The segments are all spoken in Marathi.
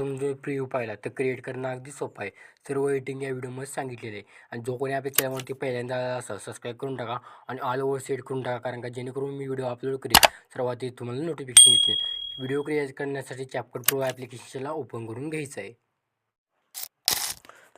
तुमचं प्रिव्ह्यू पाहिला तर क्रिएट करणं अगदी सोपं आहे. सर्व एडिटिंग या व्हिडिओमध्ये सांगितलेलं आहे. आणि जो कोणी आपल्या चॅनलवरती पहिल्यांदा असं सबस्क्राईब करून टाका आणि ऑल ओव्हर सेट करून टाका कारण का जेणेकरून मी व्हिडिओ अपलोड करेन सर्वात तुम्हाला नोटिफिकेशन येते व्हिडिओ क्रिएट करण्यासाठी चॅपकट प्रो ॲप्लिकेशनला ओपन करून घ्यायचं आहे.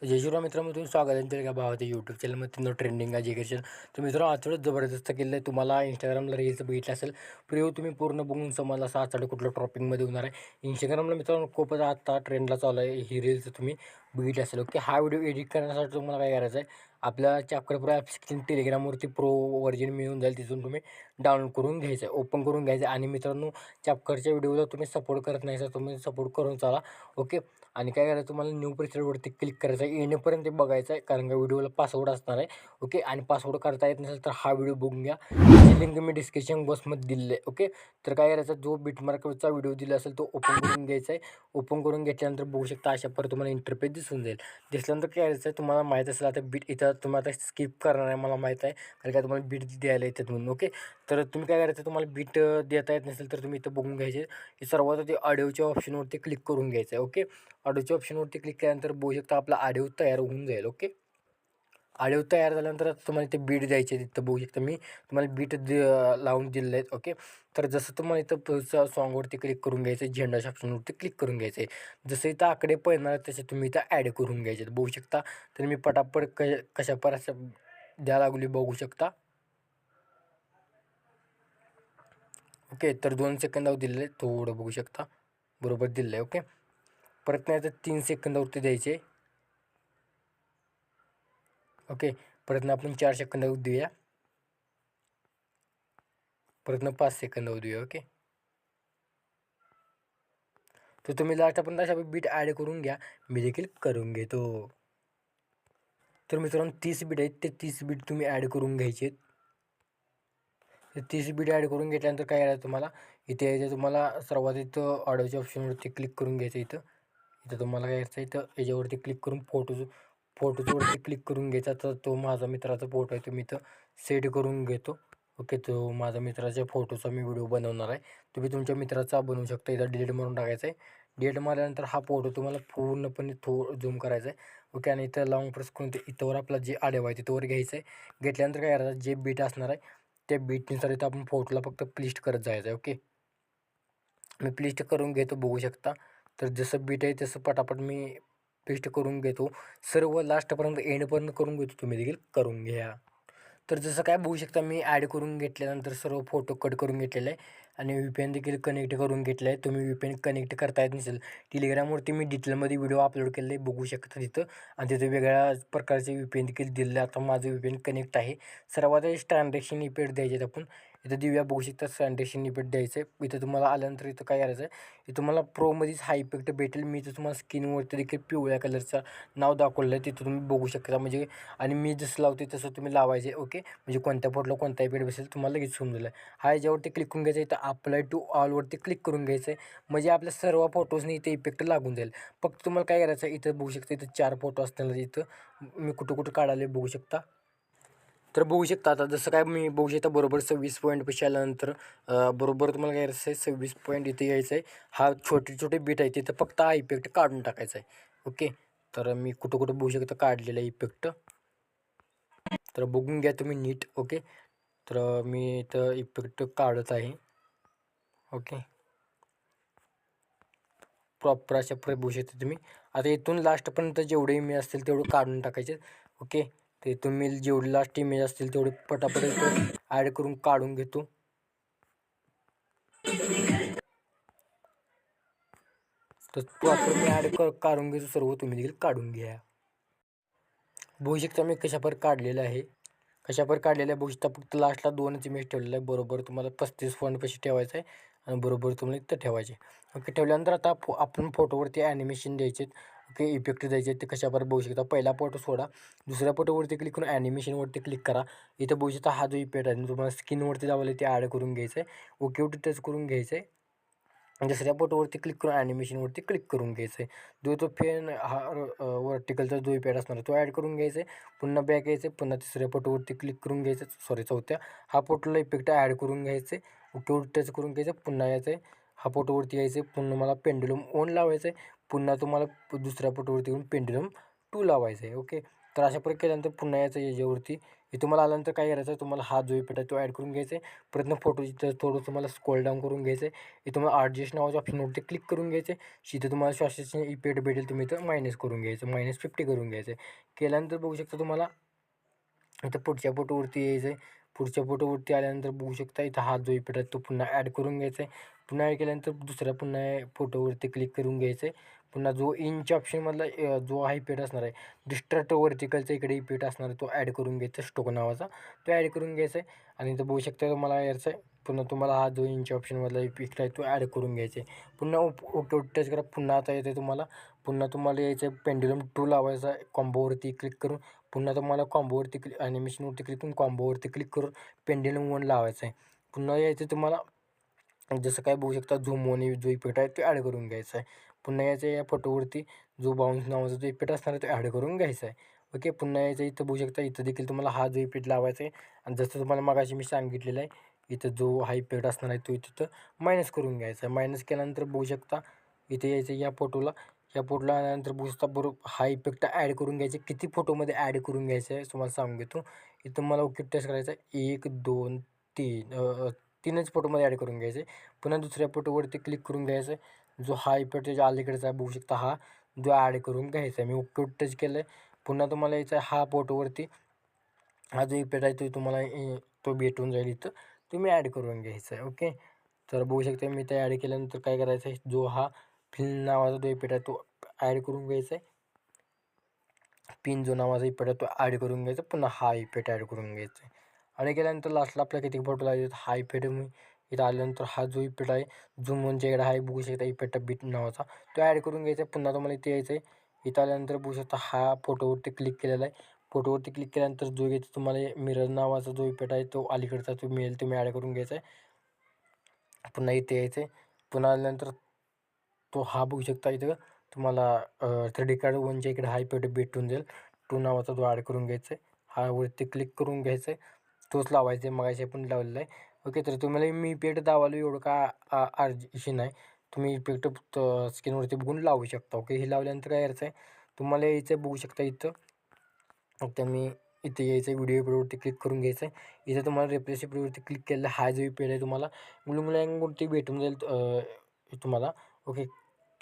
तर जय शिवराम मित्रांनो तुम्ही स्वागत आहे तुमच्या भावाच्या यूट्यूब चॅनलमध्ये तुमचं ट्रेंडिंग एज्युकेशन तर मित्रांनो आजवडच जबरदस्त केलं आहे. तुम्हाला इंस्टाग्रामला रील्स बघितलं असेल प्रियो तुम्ही पूर्ण बघून समजला असा आजच्या कुठलं टॉपिकमध्ये होणार आहे. इंस्टाग्रामला मित्रांनो खूपच आत्ता ट्रेंडला चालू आहे. ही रील्स तुम्ही बघितली असेल ओके हा व्हिडिओ एडिट करण्यासाठी तुम्हाला काय करायचं आहे? आपल्या चॅप्टर प्रो स्क्रीन टेलिग्रामवरती प्रो व्हर्जन मिळून जाईल तिथून तुम्ही डाउनलोड करून घ्यायचं आहे ओपन करून घ्यायचं आणि मित्रांनो चॅप्करच्या व्हिडिओला तुम्ही सपोर्ट करत नाही सर तुम्ही सपोर्ट करून चाला ओके आणि काय करायचं तुम्हाला न्यू प्रिसेटवरती क्लिक करायचं आहे. येणेपर्यंत ते बघायचं आहे कारण का व्हिडिओला पासवर्ड असणार आहे. ओके आणि पासवर्ड करता येत नसेल तर हा व्हिडिओ बघून घ्या. त्याची लिंक मी डिस्क्रिप्शन बॉक्समध्ये दिलेलं आहे. ओके तर काय करायचं जो बिटमार्कचा व्हिडिओ दिला असेल तो ओपन करून घ्यायचा आहे. ओपन करून घेतल्यानंतर बघू शकता अशा पर तुम्हाला इंटरपेज दिसून जाईल. दिसल्यानंतर काय करायचं आहे तुम्हाला माहीत असेल आता बीट इथं तुम्ही आता स्किप करणार आहे मला माहीत आहे. कारण का तुम्हाला बीट द्यायला येतात म्हणून. ओके तर तुम्ही काय करायचं तुम्हाला बीट देता येत नसेल तर तुम्ही इथं बघून घ्यायचे. हे सर्वात ते ऑडिओच्या ऑप्शनवरती क्लिक करून घ्यायचं आहे. ओके ऑडिओच्या ऑप्शनवरती क्लिक केल्यानंतर बघू शकता आपला ऑडिओ तयार होऊन जाईल ओके ऑडिओ तयार झाल्यानंतर तुम्हाला इथे बीट द्यायचे तिथं बघू शकता मी तुम्हाला बीट दि लावून दिलेलं आहेत ओके तर जसं तुम्हाला इथं सॉन्गवरती क्लिक करून घ्यायचं आहे झेंडाच्या ऑप्शनवरती क्लिक करून घ्यायचं आहे. जसं इथं आकडे पळणार तसे तुम्ही इथं ॲड करून घ्यायचे बघू शकता तर मी पटापट क कशा पर असं द्या लागली बघू शकता. ओके तर दोन सेकंदावर दिलेलं आहे थोडं बघू शकता. बरोबर दिलं आहे ओके परत नाही तर तीन सेकंदावरती द्यायचे. ओके परत आपण चार सेकंदावर देऊया. परत पाच सेकंदावर देऊया ओके तर तुम्ही लास्ट आपण अशा बीट ॲड करून घ्या. मी देखील करून घेतो. तर मित्रांनो तीस बीट आहेत. ते तीस बीट तुम्ही ॲड करून घ्यायचे तर तीस बीट ॲड करून घेतल्यानंतर काय करायचं तुम्हाला? इथे यायचं तुम्हाला सर्वात इथं ऑडिओच्या ऑप्शनवरती क्लिक करून घ्यायचं इथं. इथं तुम्हाला काय करायचं इथं याच्यावरती क्लिक करून फोटोज फोटोजवरती क्लिक करून घ्यायचा तर तो माझा मित्राचा फोटो आहे तो मी इथं सेट करून घेतो. ओके तो माझा मित्राच्या फोटोचा मी व्हिडिओ बनवणार आहे. तुम्ही तुमच्या मित्राचा बनवू शकता इथं डिलीट मारून टाकायचा आहे. डिलीट मारल्यानंतर हा फोटो तुम्हाला पूर्णपणे थो झूम करायचा आहे. ओके आणि इथं लाँग प्रेस करून ते इथंवर आपला जे आडेवा आहे तिथंवर घ्यायचं आहे. घेतल्यानंतर काय करायचं जे बीट असणार आहे त्या बीटनुसार इथं आपण फोटोला फक्त प्लिस्ट करत जायचं आहे. ओके मी प्लिस्ट करून घेतो बघू शकता. तर जसं बीट आहे तसं पटापट मी पेस्ट करून घेतो. सर्व लास्टपर्यंत एंडपर्यंत करून घेतो तुम्ही देखील. करून घ्या. तर जसं काय बघू शकता मी ॲड करून घेतल्यानंतर सर्व फोटो कट करून घेतलेला आहे. आणि व्ही पी एन देखील कनेक्ट करून घेतलं आहे. तुम्ही व्ही पी एन कनेक्ट करता येत नसेल टेलिग्रामवरती मी डिटेलमध्ये व्हिडिओ अपलोड केले बघू शकता तिथं. आणि तिथं वेगळ्या प्रकारचे व्ही पी एन देखील दिलेलं आता माझं व्ही पी एन कनेक्ट आहे. सर्वात ट्रान्झॅक्शन पेड द्यायचे आहेत आपण. इथं दिव्या बघू शकता सॅनिटेशन इफेक्ट द्यायचं आहे. इथं तुम्हाला आल्यानंतर इथं काय करायचं आहे? इथं तुम्हाला प्रोमध्येच हा इफेक्ट भेटेल. मी इथं तुम्हाला स्किनवरती देखील पिवळ्या कलरचं नाव दाखवलं आहे. तिथं तुम्ही बघू शकता. म्हणजे आणि मी जसं लावते तसं तुम्ही लावायचे ओके म्हणजे कोणत्या फोटोला कोणता इफेक्ट बसेल तुम्हाला लगेच समजलं हा याच्यावरती क्लिक करून घ्यायचं इथं अप्लाय टू ऑलवरती क्लिक करून घ्यायचं आहे. म्हणजे आपल्या सर्व फोटोजनी इथे इफेक्ट लागून जाईल. फक्त तुम्हाला काय करायचं आहे? इथं बघू शकता इथं चार फोटो असताना इथं मी कुठं कुठं काढायला बघू शकता. तर बघू शकता आता जसं काय मी बघू शकता बरोबर सव्वीस पॉईंट पैसे आल्यानंतर बरोबर तुम्हाला काय करायचं आहे सव्वीस पॉईंट इथे यायचं आहे हा छोटे छोटे बीट आहे तिथं फक्त हा इफेक्ट काढून टाकायचा आहे. ओके तर मी कुठं कुठं बघू शकता काढलेला इफेक्ट तर बघून घ्या तुम्ही नीट ओके तर मी इथं इफेक्ट काढत आहे. ओके प्रॉपर अशा प्र बघू शकता तुम्ही. आता इथून लास्टपर्यंत जेवढे मी असतील तेवढं काढून टाकायचे. ओके ते तुम्ही जेवढी लास्ट इमेज असतील तेवढे पटापट ॲड करून काढून घेतो. तर प्रॉपर मी ॲड कर काढून घेतो सर्व तुम्ही देखील काढून घ्या. बघू शकता मी कशापर काढलेलं आहे? कशापर काढलेलं आहे? बघू शकता फक्त लास्टला दोनच इमेज ठेवलेलं आहे. बरोबर तुम्हाला पस्तीस फॉन्ट ठेवायचं आहे आणि बरोबर तुम्हाला इथं ठेवायचे ओके ठेवल्यानंतर आता आपण फोटोवरती ॲनिमेशन द्यायचे इफेक्ट द्यायचे ते कशावर बघू शकता. पहिला फोटो सोडा. दुसऱ्या फोटोवरती क्लिक करून ॲनिमेशनवरती क्लिक करा. इथं बघू शकता हा जो इफेक्ट आहे तुम्हाला स्किनवरती लावलं ते ॲड करून घ्यायचं आहे ओकेवरती टच करून घ्यायचं आहे दुसऱ्या फोटोवरती क्लिक करून ॲनिमेशनवरती क्लिक करून घ्यायचं आहे जो तो फेन हा वर्टिकलचा जो इफेक्ट असणार तो ॲड करून घ्यायचा आहे पुन्हा बॅक यायचं आहे पुन्हा तिसऱ्या फोटोवरती क्लिक करून घ्यायचं सॉरी चौथ्या. हा फोटोला इफेक्ट ॲड करून घ्यायचं आहे ओके टच करून घ्यायचं पुन्हा यायचं आहे हा फोटोवरती यायचं आहे पुन्हा मला पेंडुलम ओन लावायचं आहे पुन्हा तुम्हाला दुसऱ्या फोटोवरती येऊन पेंडुलम टू लावायचं आहे ओके तर अशा प्रकारे केल्यानंतर पुन्हा याचं याच्यावरती. हे तुम्हाला आल्यानंतर काय करायचं आहे तुम्हाला हा जो पेटा आहे तो ॲड करून घ्यायचा आहे. प्रयत्न फोटो इथं थोडं तुम्हाला स्कोल डाऊन करून घ्यायचं आहे. हे तुम्हाला ॲडजस्ट नावाच्या ऑप्शनवरती क्लिक करून घ्यायचं आहे. तुम्हाला श्वासाचे इपेट भेटेल तुम्ही इथं मायनस करून घ्यायचं मायनस फिफ्टी करून घ्यायचं आहे. केल्यानंतर बघू शकता तुम्हाला इथं पुढच्या फोटोवरती यायचं आहे. पुढच्या फोटोवरती आल्यानंतर बघू शकता इथं हा जो इफेक्ट आहे तो पुन्हा ॲड करून घ्यायचा आहे पुन्हा ॲड केल्यानंतर दुसऱ्या पुन्हा फोटोवरती क्लिक करून घ्यायचं आहे पुन्हा जो इंच ऑप्शनमधला जो हा इफेक्ट असणार आहे डिस्ट्रॅक्ट वर्टिकलचा इकडे इफेक्ट असणार आहे तो ॲड करून घ्यायचा स्टोक नावाचा. तो ॲड करून घ्यायचा आहे आणि इथं बघू शकता तुम्हाला यायचं आहे पुन्हा तुम्हाला हा जो इंच ऑप्शनमधला इफेक्ट आहे तो ॲड करून घ्यायचा आहे पुन्हा ओके टच करा. पुन्हा आता येते तुम्हाला. पुन्हा तुम्हाला यायचं आहे पेंडुलम टू लावायचा कॉम्बोवरती क्लिक करून. पुन्हा तुम्हाला कॉम्बोवरती क्लिक ॲनिमेशनवरती क्लिक करून कॉम्बोवरती क्लिक करून पेंडेलम वन लावायचं आहे पुन्हा यायचं तुम्हाला जसं काय बघू शकता झूम वन जो इफेक्ट आहे तो ॲड करून घ्यायचा आहे. पुन्हा यायचं या फोटोवरती जो बाउन्स नावाचा जो इफेक्ट असणार आहे तो ॲड करून घ्यायचा आहे. ओके पुन्हा यायचं इथं बघू शकता इथं देखील तुम्हाला हा जो इफेक्ट लावायचा आहे आणि जसं तुम्हाला मगाशी मी सांगितलेलं आहे इथं जो हा इफेक्ट असणार आहे तो इथं मायनस करून घ्यायचा आहे. मायनस केल्यानंतर बघू शकता इथे यायचं या फोटोला या फोटोला आल्यानंतर बघू शकता बरोबर हा इफेक्ट ॲड करून घ्यायचे. किती फोटोमध्ये ॲड करून घ्यायचं आहे तुम्हाला सांगून घेतो इथं मला ओके टेस्ट करायचं आहे. एक दोन तीन तीनच फोटोमध्ये ॲड करून घ्यायचे. पुन्हा दुसऱ्या फोटोवरती क्लिक करून घ्यायचं. आहे जो हा इफेक्ट जो अलीकडचा आहे बघू शकता हा. जो ॲड करून घ्यायचा आहे. मी ओके टच केलं आहे पुन्हा तुम्हाला यायचा हा फोटोवरती हा जो इफेक्ट आहे तो तुम्हाला तो भेटून जाईल इथं. तुम्ही ॲड करून घ्यायचा आहे. ओके तर बघू शकता मी ते ॲड केल्यानंतर काय करायचं आहे? जो हा फिल्म नावाचा जो इफेक्ट आहे तो ॲड करून घ्यायचा आहे. पिन जो नावाचा इफेक्ट आहे तो ॲड करून घ्यायचा पुन्हा हा इफेक्ट ॲड करून घ्यायचा आहे. आणि केल्यानंतर लास्टला आपल्या किती फोटो लागेल हा इफेक्ट मी इथं आल्यानंतर हा जो इफेक्ट आहे जो म्हणजे वनच्या इकडे आहे बघू शकता इफेक्ट बीट नावाचा तो ॲड करून घ्यायचा पुन्हा तुम्हाला इथे यायचं आहे. इथं आल्यानंतर बघू शकता हा फोटोवरती क्लिक केलेला आहे. फोटोवरती क्लिक केल्यानंतर जो घ्यायचं तुम्हाला मिरर नावाचा जो इफेक्ट आहे तो अलीकडचा तो मिळेल तुम्ही ॲड करून घ्यायचा आहे. पुन्हा इथे यायचं आहे. पुन्हा आल्यानंतर तो हा बघू शकता इथं. तुम्हाला थ्री कार्ड वनच्या इकडे हाय पेड भेटून जाईल. टू नावाचा जो ॲड करून घ्यायचा आहे हा वरती क्लिक करून घ्यायचं आहे तोच लावायचा आहे मगाशी पण लावलेला आहे. ओके तर तुम्हाला मी इफेक्ट दावालो एवढं का अर्जी नाही. तुम्ही इफेक्ट स्किनवरती बघून लावू शकता. ओके हे लावल्यानंतर काय यायचं आहे? तुम्हाला यायचं आहे बघू शकता इथं. तर मी इथे यायचं व्हिडिओ पेडवरती क्लिक करून घ्यायचं आहे इथं तुम्हाला रेप्रेस पेडवरती क्लिक केलेला हा जो पेड आहे तुम्हाला मुलमुलांवरती भेटून जाईल तुम्हाला. ओके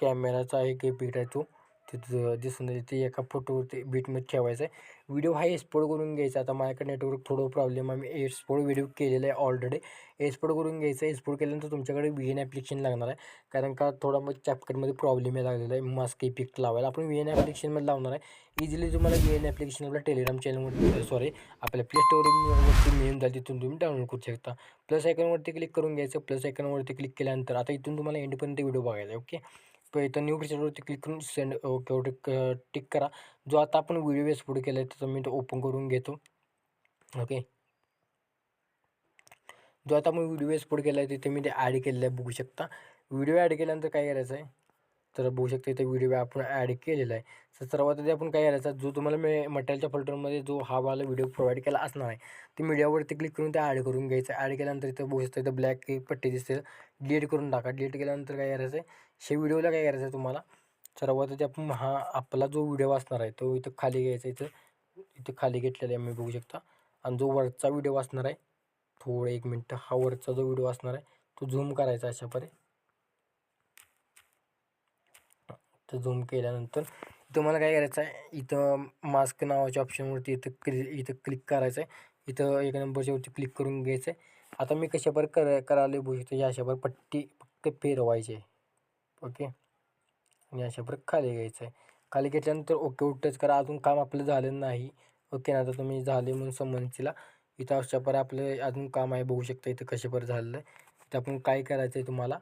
कॅमेराचा एक इफेक्ट आहे तो तिथं दिसून जाईल ते एका फोटोवरती बीटमध्ये ठेवायचा आहे व्हिडिओ हा एक्सपोर्ट करून घ्यायचा. आता माझ्याकडे नेटवर्क थोडं प्रॉब्लेम आहे. मी एक्सपोर्ट व्हिडिओ केलेला आहे ऑलरेडी एक्सपोर्ट करून घ्यायचं. एक्सपोर्ट केल्यानंतर तुमच्याकडे व्ही एन ॲप्लिकेशन लागणार आहे. कारण का थोडा मग चॅपकटमध्ये प्रॉब्लेम आहे लागलेला आहे. मास्क इफेक्ट लावायला. आपण व्ही एन ॲप्लिकेशनमध्ये लावणार आहे. इझिली तुम्हाला व्ही एन ॲप्लिकेशन आपल्या टेलिग्राम चॅनलवरती सॉरी आपल्या प्ले स्टोरवरती मिळून जाईल. तिथून तुम्ही डाउनलोड करू शकता. प्लस आयकॉनवरती क्लिक करून घ्यायचं. प्लस आयकॉनवरती क्लिक केल्यानंतर आता इथून तुम्हाला एंडपर्यंत व्हिडिओ बघायचा आहे. ओके इथं न्यू फीचरवरती क्लिक करून सेंड ओके टिक करा. जो आता आपण व्हिडिओ एक्सपोर्ट केला आहे त्याचा मी तो ओपन करून घेतो. ओके जो आता आपण व्हिडिओ एक्सपोर्ट केला आहे तिथे मी ते ॲड केलेलं आहे बघू शकता. व्हिडिओ ॲड केल्यानंतर काय करायचं आहे तर बघू शकता इथे व्हिडिओ आपण ॲड केलेला आहे. तर सर्वात आधी आपण काय करायचा जो तुम्हाला मी मटेरियलच्या फोल्डरमध्ये जो हा वाला व्हिडिओ प्रोव्हाइड केला असणार आहे ते मीडियावरती क्लिक करून ते ॲड करून घ्यायचं. ॲड केल्यानंतर इथं बघू शकता इथं ब्लॅक पट्टी दिसते डिलीट करून टाका. डिलीट केल्यानंतर काय करायचं आहे शे व्हिडिओला काय करायचं आहे तुम्हाला सर्वात आधी आपण हा आपला जो व्हिडिओ असणार आहे तो इथं खाली घ्यायचा इथं. इथं खाली घेतलेला आहे मी बघू शकता. आणि जो वरचा व्हिडिओ असणार आहे थोडं एक मिनटं हा वरचा जो व्हिडिओ असणार आहे तो झूम करायचा अशा परे तर झूम केल्यानंतर तुम्हाला काय करायचं आहे इथं मास्क नावाच्या ऑप्शनवरती इथं क्लि इथं क्लिक करायचं आहे इथं एक नंबरच्यावरती क्लिक करून घ्यायचं आहे आता मी कशावर कर करायला बघू शकतो या अशावर पट्टी फक्त फिरवायची आहे. ओके? आणि अशावर खाली घ्यायचं आहे खाली घेतल्यानंतर ओके उठच करा. अजून काम आपलं झालं नाही. ओके ना आता तुम्ही झाले म्हणून समजला इथं अशापर आपलं अजून काम आहे बघू शकता इथं कशापर झालेलं आहे. तर आपण काय करायचं आहे तुम्हाला?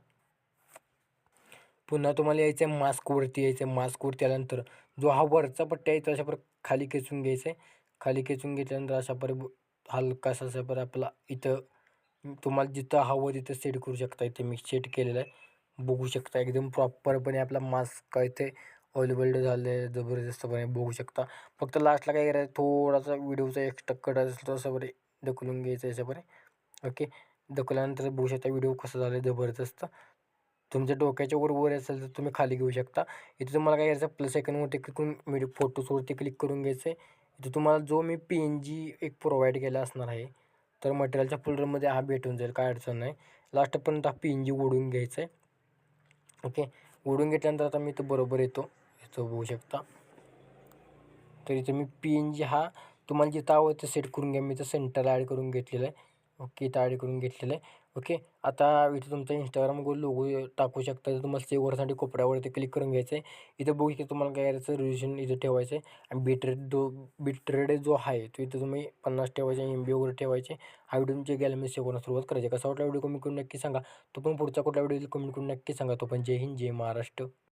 पुन्हा तुम्हाला यायचं आहे मास्कवरती यायचं आहे मास्कवरती आल्यानंतर जो हा वरचा पट्टी आहे तो अशा पर खाली खेचून घ्यायचं आहे खाली खेचून घेतल्यानंतर अशा पर हलकासा अशा पर आपला इथं तुम्हाला जिथं हवं तिथं सेट करू शकता. इथे मी सेट केलेलं आहे. बघू शकता एकदम प्रॉपरपणे आपला मास्क इथे अवेलेबल झालं आहे जबरदस्तपणे बघू शकता. फक्त लास्टला काय करायचं थोडासा व्हिडिओचा एक्स्ट्रा कट असेल तो असं बरे ढकलून घ्यायचं अशा ओके ढकल्यानंतर बघू शकता व्हिडिओ कसं झालं आहे जबरदस्त. तुमच्या डोक्याच्या वर वर असेल तर तुम्ही खाली घेऊ शकता. इथे तुम्हाला काय करायचं प्लस आयकॉनवरती क्लिक करून मी फोटोजवरती क्लिक करून घ्यायचं आहे इथे तुम्हाला जो मी पी एन जी एक प्रोव्हाइड केला असणार आहे तर मटेरियलच्या फोल्डरमध्ये हा भेटून जाईल. काय अडचण नाही. लास्टपर्यंत हा पी एन जी ओढून घ्यायचं आहे ओके ओढून घेतल्यानंतर आता मी इथं बरोबर येतो. इथं बघू शकता. तर इथं मी पी एन जी हा तुम्हाला जिथं हवं सेट करून घ्या. मी इथं सेंटर ॲड करून घेतलेलं आहे. ओके इथं ॲड करून घेतलेलं आहे. ओके आता इथं तुमचा इंस्टाग्राम गोल लोगो टाकू शकता. तर तुम्हाला सेव्हरसाठी कोपऱ्यावरती क्लिक करून घ्यायचं आहे. इथं बघू शकता तुम्हाला काय करायचं रिव्हिजन इथं ठेवायचं आहे. आणि बीट रेट जो बिटरेट जो आहे तो इथं तुम्ही पन्नास ठेवायचे एम बी वगैरे ठेवायचे. हा व्हिडिओ तुमच्या गॅलमी सेव्ह करून सुरुवात करायची कसा वाटला व्हिडिओ कमेंट करून नक्की सांगा. तो पण पुढचा कुठला व्हिडिओ कमेंट करून नक्की सांगा. तो पण जय हिंद जय महाराष्ट्र.